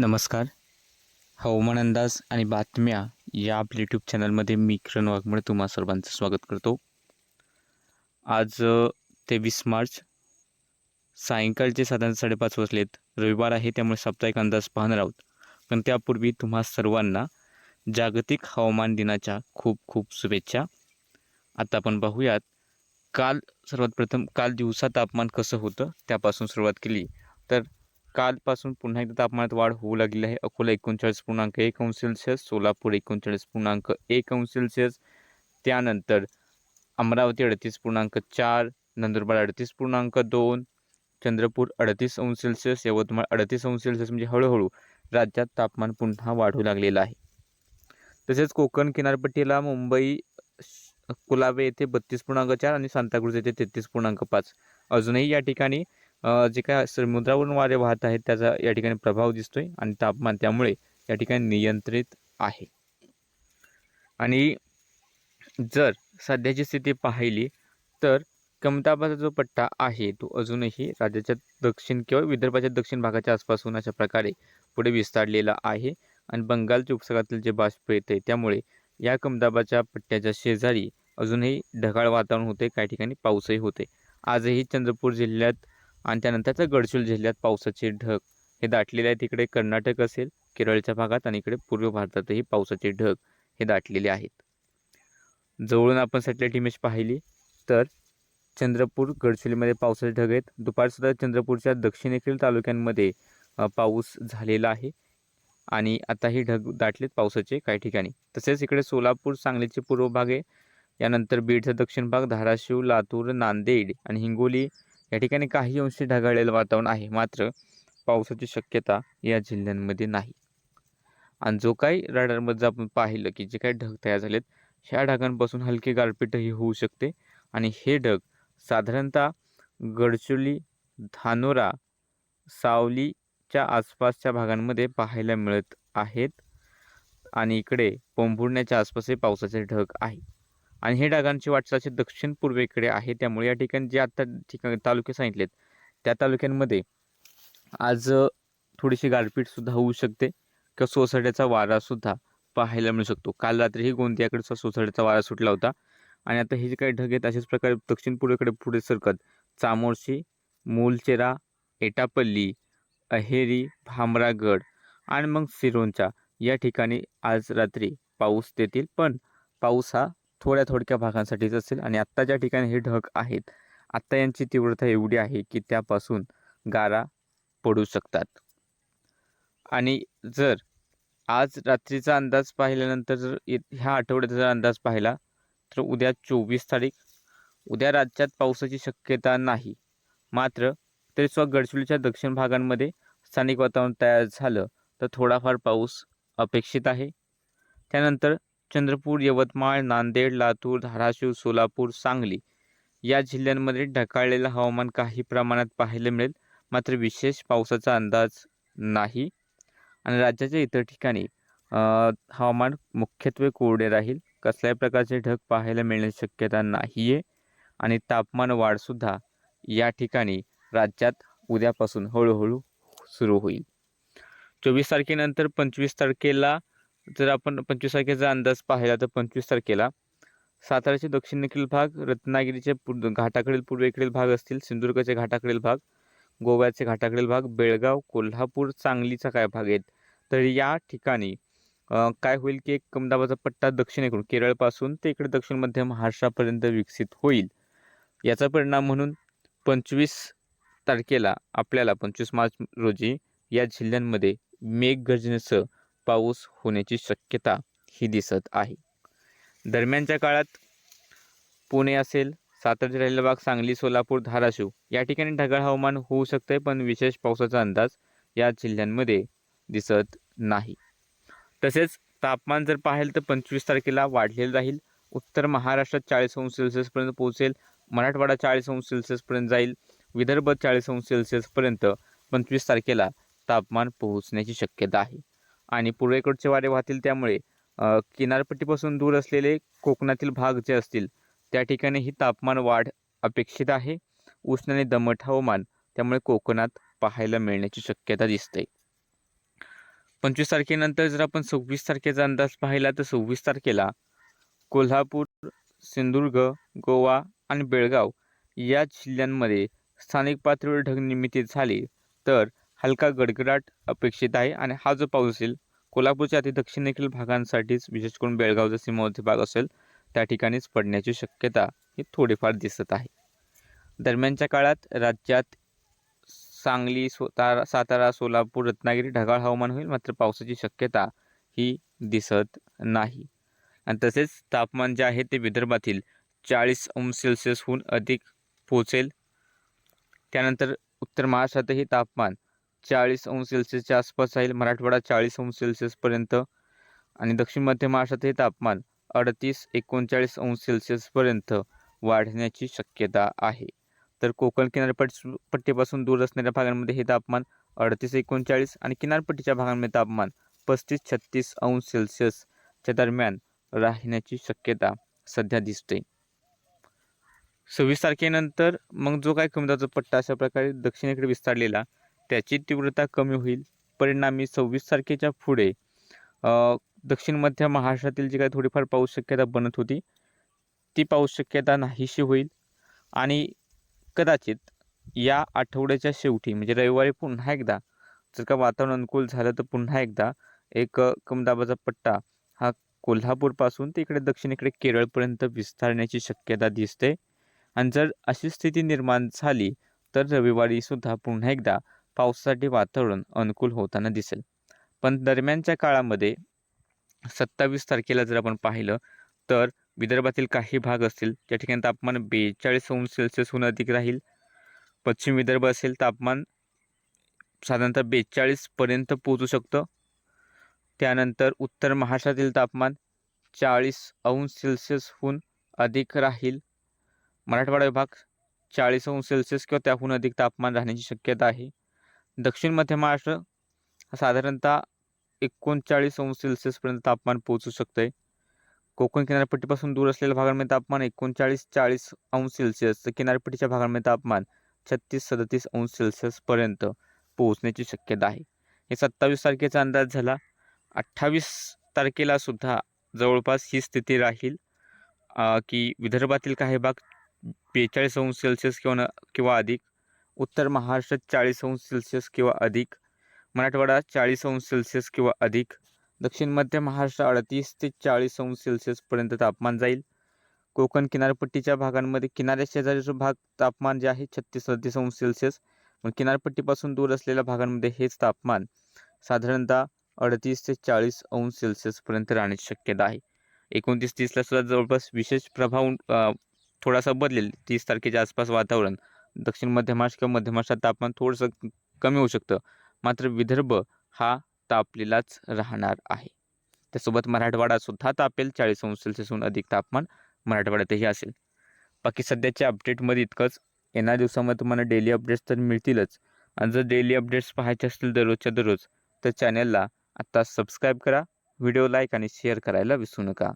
नमस्कार. हवामान अंदाज आणि बातम्या या आपल्या यूट्यूब चॅनलमध्ये मी किरण वाघमळे तुम्हा सर्वांचं स्वागत करतो. आज तेवीस मार्च सायंकाळचे साधारण साडेपाच वाजलेत. रविवार आहे त्यामुळे साप्ताहिक अंदाज पाहणार आहोत. पण त्यापूर्वी तुम्हा सर्वांना जागतिक हवामान दिनाच्या खूप खूप शुभेच्छा. आता आपण पाहूयात काल सर्वात प्रथम काल दिवसा तापमान कसं होतं त्यापासून सुरुवात केली. तर कालपासून पुन्हा एकदा तापमानात वाढ होऊ लागली आहे. अकोला एकोणचाळीस पूर्णांक एक अंश सेल्सिअस सोलापूर एकोणचाळीस पूर्णांक एक अंश सेल्सिअस त्यानंतर अमरावती अडतीस पूर्णांक चार नंदुरबार अडतीस पूर्णांक दोन चंद्रपूर अडतीस अंश सेल्सिअस यवतमाळ अडतीस अंश सेल्सिअस म्हणजे हळूहळू राज्यात तापमान पुन्हा वाढू लागलेलं आहे. तसेच कोकण किनारपट्टीला मुंबई श- कुलाबे येथे बत्तीस पूर्णांक चार आणि सांताक्रुज येथे तेहतीस पूर्णांक पाच. अजूनही या ठिकाणी जे काय समुद्रावरून वारे वाहत आहेत त्याचा या ठिकाणी प्रभाव दिसतोय आणि तापमान त्यामुळे या ठिकाणी नियंत्रित आहे. आणि जर सध्याची स्थिती पाहिली तर कमताबाचा जो पट्टा आहे तो अजूनही राज्याच्या दक्षिण किंवा विदर्भाच्या दक्षिण भागाच्या आसपासून अशा प्रकारे पुढे विस्तारलेला आहे आणि बंगालच्या उपसागरातील जे बाष्प येते त्यामुळे या कमदाबाच्या पट्ट्याच्या शेजारी अजूनही ढगाळ वातावरण होते काही ठिकाणी पाऊसही होते. आजही चंद्रपूर जिल्ह्यात आणि त्यानंतरचा गडचिरोली जिल्ह्यात पावसाचे ढग. हे दाटलेले आहे तिकडे कर्नाटक असेल केरळच्या भागात आणि इकडे पूर्व भारतातही पावसाचे ढग हे दाटलेले आहेत. जवळून आपण सॅटेलाईट इमेज पाहिली तर चंद्रपूर गडचिरोलीमध्ये पावसाचे ढग आहेत. दुपारसुद्धा चंद्रपूरच्या दक्षिणेकडील तालुक्यांमध्ये पाऊस झालेला आहे आणि आताही ढग दाटलेत पावसाचे काही ठिकाणी. तसेच इकडे सोलापूर सांगलीचे पूर्व भाग आहे. यानंतर बीडचा दक्षिण भाग धाराशिव लातूर नांदेड आणि हिंगोली या ठिकाणी काही अंशी ढगाळलेलं वातावरण आहे. मात्र पावसाची शक्यता या जिल्ह्यांमध्ये नाही. आणि जो काही रडारमध्ये आपण पाहिलं की जे काही ढग तयार झालेत ह्या ढगांपासून हलकी गारपीटही होऊ शकते. आणि हे ढग साधारणतः गडचिरोली धानोरा सावलीच्या आसपासच्या भागांमध्ये पाहायला मिळत आहेत. आणि इकडे पोंभुर्ण्याच्या आसपासही पावसाचे ढग आहे आणि हे ढगांची वाटचाल दक्षिण पूर्वेकडे आहे. त्यामुळे या ठिकाणी जे आता ठिकाणी तालुके सांगितलेत त्या तालुक्यांमध्ये आज थोडीशी गारपीटसुद्धा होऊ शकते. किंवा सोसाट्याचा वारासुद्धा पाहायला मिळू शकतो. काल रात्रीही गोंदियाकडचा सोसाट्याचा वारा सुटला होता. आणि आता हे जे काही ढग आहेत अशाच प्रकारे दक्षिण पूर्वेकडे पुढे सरकत चामोर्शी मूलचेरा एटापल्ली अहेरी भामरागड आणि मग सिरोंचा या ठिकाणी आज रात्री पाऊस देतील. पण पाऊस हा थोड्या थोडक्या भागांसाठीच असेल आणि आत्ता ज्या ठिकाणी हे ढग आहेत आत्ता यांची तीव्रता एवढी आहे की त्यापासून गारा पडू शकतात. आणि जर आज रात्रीचा अंदाज पाहिल्यानंतर जर ह्या आठवड्याचा जर अंदाज पाहिला तर उद्या चोवीस तारीख उद्या राज्यात पावसाची शक्यता नाही. मात्र तरी सुद्धा गडचिरोलीच्या दक्षिण भागांमध्ये स्थानिक वातावरण तयार झालं तर थोडाफार पाऊस अपेक्षित आहे. त्यानंतर चंद्रपूर यवतमाळ नांदेड लातूर धाराशिव सोलापूर सांगली या जिल्ह्यांमध्ये ढकाळलेलं हवामान काही प्रमाणात पाहायला मिळेल. मात्र विशेष पावसाचा अंदाज नाही. आणि राज्याच्या इतर ठिकाणी हवामान मुख्यत्वे कोरडे राहील. कसल्याही प्रकारचे ढग पाहायला मिळण्याची शक्यता नाही आहे आणि तापमान वाढसुद्धा या ठिकाणी राज्यात उद्यापासून हळूहळू सुरू होईल. चोवीस तारखेनंतर पंचवीस तारखेला जर आपण पंचवीस तारखेचा अंदाज पाहिला तर पंचवीस तारखेला साताऱ्याचे दक्षिणेकडील भाग रत्नागिरीचे पूर्व घाटाकडील पूर्वेकडील भाग असतील सिंधुदुर्गचे घाटाकडील भाग गोव्याचे घाटाकडील भाग बेळगाव कोल्हापूर सांगलीचा काय भाग आहेत? तर या ठिकाणी काय होईल की एक कमदाबाचा पट्टा दक्षिणेकडून केरळपासून ते इकडे दक्षिण मध्य महाराष्ट्रापर्यंत विकसित होईल. याचा परिणाम म्हणून पंचवीस तारखेला आपल्याला पंचवीस मार्च रोजी या जिल्ह्यांमध्ये मेघगर्जनेसह पाऊस होण्याची शक्यता ही दिसत आहे. दरम्यानच्या काळात पुणे असेल सातारा राहिलेला सांगली सोलापूर धाराशिव या ठिकाणी ढगाळ हवामान होऊ शकते पण विशेष पावसाचा अंदाज या जिल्ह्यांमध्ये दिसत नाही. तसेच तापमान जर पाहिलं तर पंचवीस तारखेला वाढलेलं राहील. उत्तर महाराष्ट्रात चाळीस अंश सेल्सिअसपर्यंत पोहोचेल. मराठवाडा चाळीस अंश सेल्सिअसपर्यंत जाईल. विदर्भ चाळीस अंश सेल्सिअसपर्यंत पंचवीस तारखेला तापमान पोहोचण्याची शक्यता आहे. आणि पूर्वेकडचे वारे वाहतील त्यामुळे किनारपट्टीपासून दूर असलेले कोकणातील भाग जे असतील त्या ठिकाणी ही तापमान वाढ अपेक्षित आहे. उष्ण आणि दमट हवामान त्यामुळे कोकणात पाहायला मिळण्याची शक्यता दिसते. पंचवीस तारखेनंतर जर आपण सव्वीस तारखेचा अंदाज पाहिला तर सव्वीस तारखेला कोल्हापूर सिंधुदुर्ग गोवा आणि बेळगाव या जिल्ह्यांमध्ये स्थानिक पातळीवर ढगनिर्मिती झाली. तर हलका गडगडाट अपेक्षित आहे आणि हा जो पाऊस असेल कोल्हापूरच्या अति दक्षिणेकडील भागांसाठीच विशेष करून बेळगावचा सीमावर्ती भाग असेल त्या ठिकाणीच पडण्याची शक्यता ही थोडीफार दिसत आहे. दरम्यानच्या काळात राज्यात सांगली सोतारा सातारा सोलापूर रत्नागिरी ढगाळ हवामान होईल मात्र पावसाची शक्यता ही दिसत नाही. आणि तसेच तापमान जे आहे ते विदर्भातील चाळीस अंश सेल्सिअसहून अधिक पोहोचेल. त्यानंतर उत्तर महाराष्ट्रातही तापमान चाळीस अंश सेल्सिअसच्या आसपास राहील. मराठवाडा चाळीस अंश सेल्सिअसपर्यंत आणि दक्षिण मध्य महाराष्ट्रातही तापमान अडतीस एकोणचाळीस अंश सेल्सिअसपर्यंत वाढण्याची शक्यता आहे. तर कोकण किनारपट्टी पट्टीपासून दूर असणाऱ्या भागांमध्ये हे तापमान अडतीस एकोणचाळीस आणि किनारपट्टीच्या भागांमध्ये तापमान पस्तीस छत्तीस अंश सेल्सिअसच्या दरम्यान राहण्याची शक्यता सध्या दिसते. सव्वीस तारखेनंतर मग जो काय कमी पट्टा अशा प्रकारे दक्षिणेकडे विस्तारलेला त्याची तीव्रता कमी होईल. परिणामी सव्वीस तारखेच्या पुढे दक्षिण मध्य महाराष्ट्रातील जी काही थोडीफार पाऊस शक्यता बनत होती ती पाऊस शक्यता नाहीशी होईल. आणि कदाचित या आठवड्याच्या शेवटी म्हणजे रविवारी पुन्हा एकदा जर का वातावरण अनुकूल झालं तर पुन्हा एकदा एक कमदाबाचा पट्टा हा कोल्हापूरपासून ते इकडे दक्षिणेकडे केरळपर्यंत विस्तारण्याची शक्यता दिसते. आणि जर अशी स्थिती निर्माण झाली तर रविवारीसुद्धा पुन्हा एकदा पावसासाठी वातावरण अनुकूल होताना दिसेल. पण दरम्यानच्या काळामध्ये सत्तावीस तारखेला जर आपण पाहिलं तर विदर्भातील काही भाग असतील त्या ठिकाणी तापमान बेचाळीस अंश सेल्सिअसहून अधिक राहील. पश्चिम विदर्भ असेल तापमान साधारणतः बेचाळीसपर्यंत पोहोचू शकतं. त्यानंतर उत्तर महाराष्ट्रातील तापमान चाळीस अंश सेल्सिअसहून अधिक राहील. मराठवाडा विभाग चाळीस अंश सेल्सिअस किंवा त्याहून अधिक तापमान राहण्याची शक्यता आहे. दक्षिण मध्य महाराष्ट्र साधारणतः एकोणचाळीस अंश सेल्सिअसपर्यंत तापमान पोहोचू शकतं आहे कोकण किनारपट्टीपासून दूर असलेल्या भागांमध्ये तापमान एकोणचाळीस चाळीस अंश सेल्सिअस तर किनारपट्टीच्या भागांमध्ये तापमान छत्तीस सदतीस अंश सेल्सिअसपर्यंत पोहोचण्याची शक्यता आहे. हे सत्तावीस तारखेचा अंदाज झाला. अठ्ठावीस तारखेला सुद्धा जवळपास ही स्थिती राहील. की विदर्भातील काही भाग बेचाळीस अंश सेल्सिअस किंवा किंवा अधिक उत्तर महाराष्ट्रात चाळीस अंश सेल्सिअस किंवा अधिक मराठवाडा चाळीस अंश सेल्सिअस किंवा अधिक दक्षिण मध्य महाराष्ट्र अडतीस ते चाळीस अंश सेल्सिअसपर्यंत तापमान जाईल. कोकण किनारपट्टीच्या भागांमध्ये किनाऱ्या शेजारीचा भाग तापमान जे आहे छत्तीस अडतीस अंश सेल्सिअस पण किनारपट्टीपासून दूर असलेल्या भागांमध्ये हेच तापमान साधारणतः अडतीस ते चाळीस अंश सेल्सिअसपर्यंत राहण्याची शक्यता आहे. एकोणतीस तीसला सुद्धा जवळपास विशेष प्रभाव थोडासा बदलेल तीस तारखेच्या आसपास वातावरण. दक्षिण मध्य महाराष्ट्र किंवा मध्य महाराष्ट्रात तापमान थोडंसं कमी होऊ शकतं. मात्र विदर्भ हा तापलेलाच राहणार आहे. त्यासोबत मराठवाडासुद्धा तापेल. चाळीस अंश सेल्सिअसहून अधिक तापमान मराठवाड्यातही असेल. बाकी सध्याच्या अपडेटमध्ये इतकंच. येणाऱ्या दिवसामध्ये तुम्हाला डेली अपडेट्स तर मिळतीलच. आणि जर डेली अपडेट्स पाहायचे असतील दररोजच्या दररोज तर चॅनलला आत्ता सबस्क्राईब करा. व्हिडिओ लाईक आणि शेअर करायला विसरू नका.